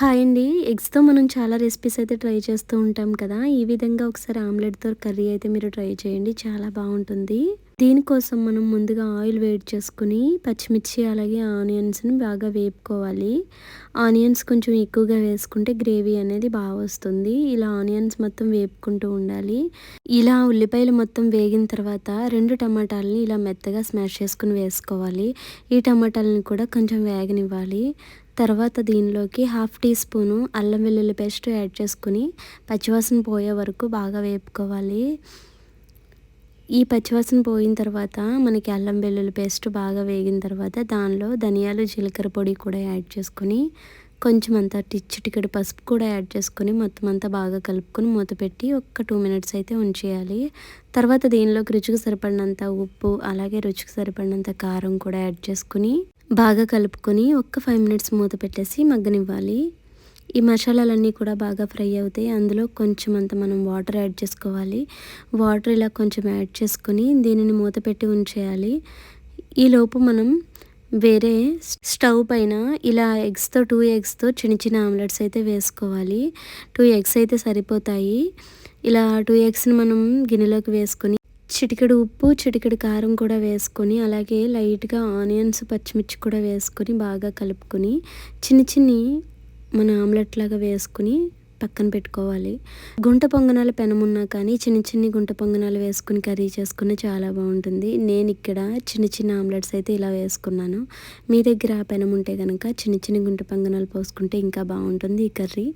Hi అండి. ఎగ్స్తో మనం చాలా రెసిపీస్ అయితే ట్రై చేస్తూ ఉంటాం కదా. ఈ విధంగా ఒకసారి ఆమ్లెట్తో కర్రీ అయితే మీరు ట్రై చేయండి. చాలా బాగుంటుంది. దీనికోసం మనం ముందుగా ఆయిల్ వేడి చేసుకుని పచ్చిమిర్చి అలాగే ఆనియన్స్ని బాగా వేపుకోవాలి. ఆనియన్స్ కొంచెం ఎక్కువగా వేసుకుంటే గ్రేవీ అనేది బాగా వస్తుంది. ఇలా ఆనియన్స్ మొత్తం వేపుకుంటూ ఉండాలి. ఇలా ఉల్లిపాయలు మొత్తం వేగిన తర్వాత రెండు టమాటాలని ఇలా మెత్తగా స్మాష్ చేసుకుని వేసుకోవాలి. ఈ టమాటాలని కూడా కొంచెం వేగనివ్వాలి. తర్వాత దీనిలోకి హాఫ్ టీ స్పూను అల్లం వెల్లుల్లి పేస్ట్ యాడ్ చేసుకుని పచ్చివాసన పోయే వరకు బాగా వేపుకోవాలి. ఈ పచ్చివాసన పోయిన తర్వాత మనకి అల్లం వెల్లుల్లి పేస్ట్ బాగా వేగిన తర్వాత దానిలో ధనియాలు జీలకర్ర పొడి కూడా యాడ్ చేసుకొని కొంచెం అంతా టిచ్చిటికడి పసుపు కూడా యాడ్ చేసుకొని మొత్తం అంతా బాగా కలుపుకొని మూత పెట్టి ఒక టూ మినిట్స్ అయితే ఉంచేయాలి. తర్వాత దీనిలోకి రుచికి సరిపడినంత ఉప్పు అలాగే రుచికి సరిపడినంత కారం కూడా యాడ్ చేసుకుని బాగా కలుపుకొని ఒక్క ఫైవ్ మినిట్స్ మూత పెట్టేసి మగ్గనివ్వాలి. ఈ మసాలాలన్నీ కూడా బాగా ఫ్రై అవుతాయి. అందులో కొంచెం అంత మనం వాటర్ యాడ్ చేసుకోవాలి. వాటర్ ఇలా కొంచెం యాడ్ చేసుకొని దీనిని మూత పెట్టి ఉంచేయాలి. ఈలోపు మనం వేరే స్టవ్ పైన ఇలా ఎగ్స్తో టూ ఎగ్స్తో చిన్న చిన్న ఆమ్లెట్స్ అయితే వేసుకోవాలి. టూ ఎగ్స్ అయితే సరిపోతాయి. ఇలా టూ ఎగ్స్ని మనం గిన్నెలోకి వేసుకొని చిటికెడు ఉప్పు చిటికెడు కారం కూడా వేసుకొని అలాగే లైట్గా ఆనియన్స్ పచ్చిమిర్చి కూడా వేసుకొని బాగా కలుపుకొని చిన్న చిన్ని మన ఆమ్లెట్ లాగా వేసుకుని పక్కన పెట్టుకోవాలి. గుంట పొంగనాలు పెనమున్నా కానీ చిన్న చిన్ని గుంట పొంగనాలు వేసుకుని కర్రీ చేసుకుని చాలా బాగుంటుంది. నేను ఇక్కడ చిన్న చిన్న ఆమ్లెట్స్ అయితే ఇలా వేసుకున్నాను. మీ దగ్గర ఆ పెనం ఉంటే కనుక చిన్న చిన్న గుంట పొంగనాలు పోసుకుంటే ఇంకా బాగుంటుంది ఈ కర్రీ.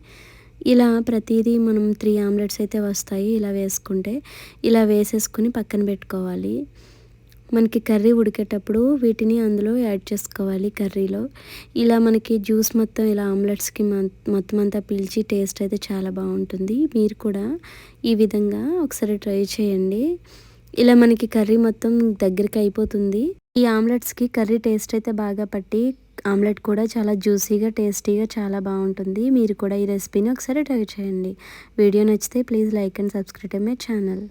ఇలా ప్రతిదీ మనం త్రీ ఆమ్లెట్స్ అయితే వస్తాయి ఇలా వేసుకుంటే. ఇలా వేసేసుకుని పక్కన పెట్టుకోవాలి. మనకి కర్రీ ఉడికేటప్పుడు వీటిని అందులో యాడ్ చేసుకోవాలి కర్రీలో. ఇలా మనకి జ్యూస్ మొత్తం ఇలా ఆమ్లెట్స్కి మొత్తం అంతా పీల్చి టేస్ట్ అయితే చాలా బాగుంటుంది. మీరు కూడా ఈ విధంగా ఒకసారి ట్రై చేయండి. ఇలా మనకి కర్రీ మొత్తం దగ్గరికి అయిపోతుంది. ఈ ఆమ్లెట్స్కి కర్రీ టేస్ట్ అయితే బాగా పట్టి ఆమ్లెట్ కూడా చాలా జ్యూసీగా టేస్టీగా చాలా బాగుంటుంది. మీరు కూడా ఈ రెసిపీని ఒకసారి ట్రై చేయండి. వీడియో నచ్చితే please like and subscribe my channel.